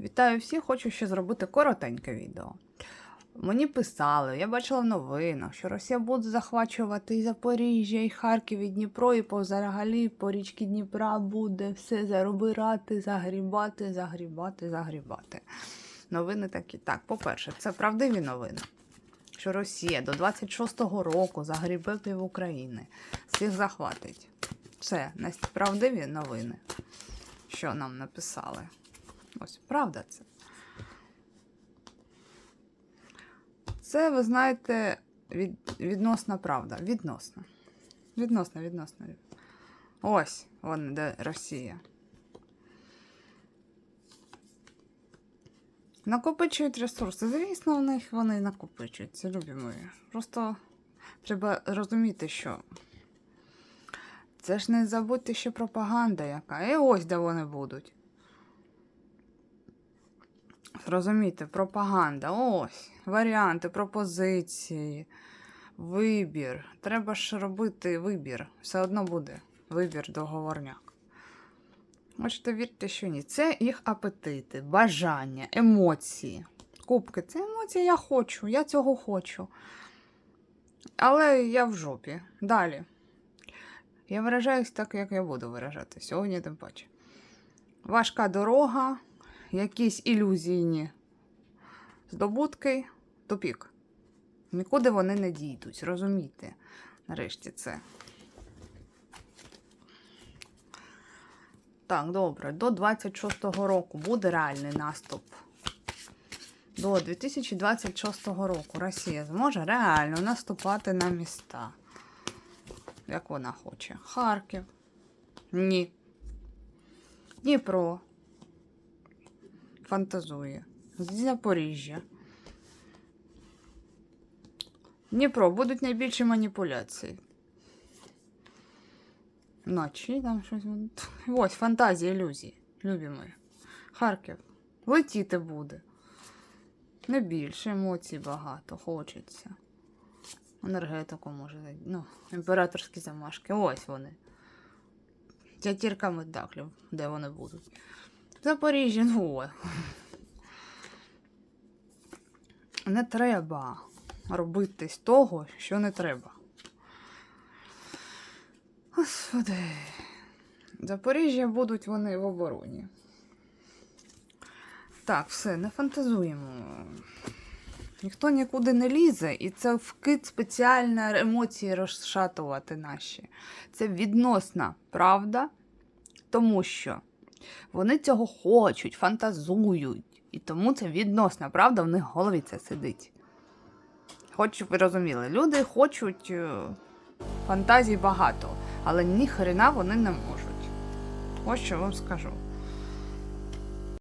Вітаю всіх, хочу ще зробити коротеньке відео. Мені писали, я бачила в новинах, що Росія буде захвачувати і Запоріжжя, і Харків, і Дніпро, і взагалі по річці Дніпра буде все заробирати, загрібати, загрібати, загрібати. Новини такі. Так, по-перше, це правдиві новини. Що Росія до 26-го року загрібе пів України, всіх захватить. Це правдиві новини, що нам написали. Ось, правда це. Це, ви знаєте, від, відносна правда. Відносна. Відносно, відносно. Ось вон де Росія. Накопичують ресурси. Звісно, в них вони накопичуються, любі мої. Просто треба розуміти, що це ж не забудьте, що пропаганда яка. І ось де вони будуть. Розумієте, пропаганда. Ось. Варіанти, пропозиції, вибір. Треба ж робити вибір. Все одно буде вибір договорняк. Можете вірте, що ні. Це їх апетити, бажання, емоції. Кубки це емоції, я хочу, я цього хочу. Але я в жопі. Далі. Я виражаюсь так, як я буду виражати. Сьогодні тим паче. Важка дорога, якісь ілюзійні здобутки, тупік. Нікуди вони не дійдуть, розумійте. Нарешті це. Так, добре, до 26-го року буде реальний наступ. До 2026 року Росія зможе реально наступати на міста. Як вона хоче. Харків. Ні. Дніпро. Фантазує. Запоріжжя. Дніпро будуть найбільші маніпуляції. Ночі там щось. Ось фантазії, ілюзії. Любі. Харків. Летіти буде. Не більше емоцій багато, хочеться. Енергетику може. Ну, імператорські замашки. Ось вони. П'ятірка медаклів, де вони будуть. Запоріжжя, ну. Не треба робити з того, що не треба. Господи. Запоріжжя будуть вони в обороні. Так, все, не фантазуємо. Ніхто нікуди не лізе, і це вкид спеціально емоції розшатувати наші. Це відносна правда, тому що вони цього хочуть, фантазують. І тому це відносна правда, в них в голові це сидить. Хоч ви розуміли, люди хочуть е, фантазій багато, але ніхрена вони не можуть. Ось що вам скажу.